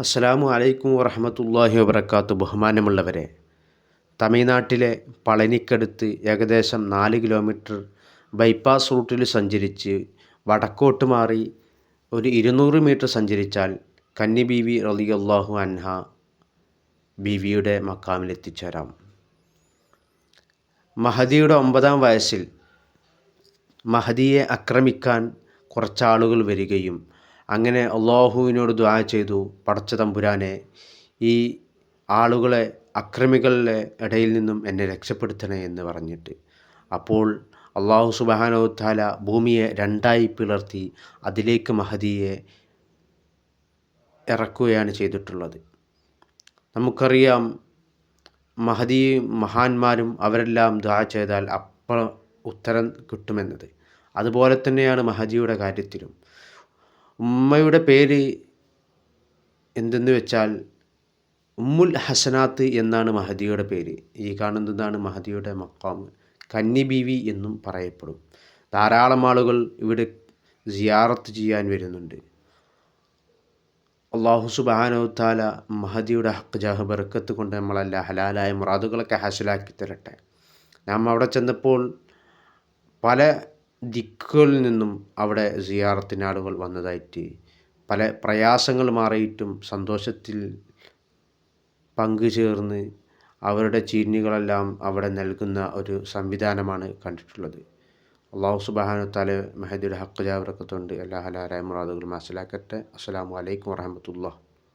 അസ്സലാമു അലൈക്കും വറഹമത്തല്ലാഹി വബർക്കാത്തു ബഹുമാനമുള്ളവരെ തമിഴ്നാട്ടിലെ പളനിക്കടുത്ത് ഏകദേശം നാല് കിലോമീറ്റർ ബൈപ്പാസ് റൂട്ടിൽ സഞ്ചരിച്ച് വടക്കോട്ട് മാറി ഒരു ഇരുന്നൂറ് മീറ്റർ സഞ്ചരിച്ചാൽ കന്നി ബീവി അള്ളാഹു അൻഹ ബീവിയുടെ മക്കാമിലെത്തിച്ചേരാം. മഹദിയുടെ ഒമ്പതാം വയസ്സിൽ മഹദിയെ ആക്രമിക്കാൻ കുറച്ചാളുകൾ വരികയും അങ്ങനെ അള്ളാഹുവിനോട് ദ്വാ ചെയ്തു പടച്ച തമ്പുരാനെ ഈ ആളുകളെ അക്രമികളുടെ ഇടയിൽ നിന്നും എന്നെ രക്ഷപ്പെടുത്തണേ എന്ന് പറഞ്ഞിട്ട്. അപ്പോൾ അള്ളാഹു താല ഭൂമിയെ രണ്ടായി പിളർത്തി അതിലേക്ക് മഹദിയെ ഇറക്കുകയാണ് ചെയ്തിട്ടുള്ളത്. നമുക്കറിയാം മഹദിയും മഹാന്മാരും അവരെല്ലാം ദുആ ചെയ്താൽ അപ്പോൾ ഉത്തരം കിട്ടുമെന്നത്. അതുപോലെ തന്നെയാണ് മഹദിയുടെ കാര്യത്തിലും. ഉമ്മയുടെ പേര് എന്തെന്ന് വെച്ചാൽ ഉമ്മുൽ ഹസനാത്ത് എന്നാണ് മഹദിയുടെ പേര്. ഈ കാണുന്നതാണ് മഹദിയുടെ മക്കാം കന്നി ബീവി എന്നും പറയപ്പെടും. ധാരാളം ആളുകൾ ഇവിടെ സിയാറത്ത് ചെയ്യാൻ വരുന്നുണ്ട്. അള്ളാഹു സുബാനോത്താല മഹദിയുടെ ഹക്ക് ജാഹ് ബർക്കത്ത് കൊണ്ട് നമ്മളല്ല ഹലാലായ മുറാദുകളൊക്കെ ഹാസിലാക്കി തരട്ടെ. നാം അവിടെ ചെന്നപ്പോൾ പല ദിക്കുകളിൽ നിന്നും അവിടെ സിയാറത്തിന് ആളുകൾ വന്നതായിട്ട് പല പ്രയാസങ്ങൾ മാറിയിട്ടും സന്തോഷത്തിൽ പങ്കുചേർന്ന് അവരുടെ ചീനികളെല്ലാം അവിടെ നൽകുന്ന ഒരു സംവിധാനമാണ് കണ്ടിട്ടുള്ളത്. അള്ളാഹു സുബാനു താല മെഹദിയുടെ ഹക്ക് ജാബർക്കത്തുണ്ട് എല്ലാ മുറാദുകൾ മനസ്സിലാക്കട്ടെ അസ്സാം വലൈക്കും വാഹമത്തുള്ള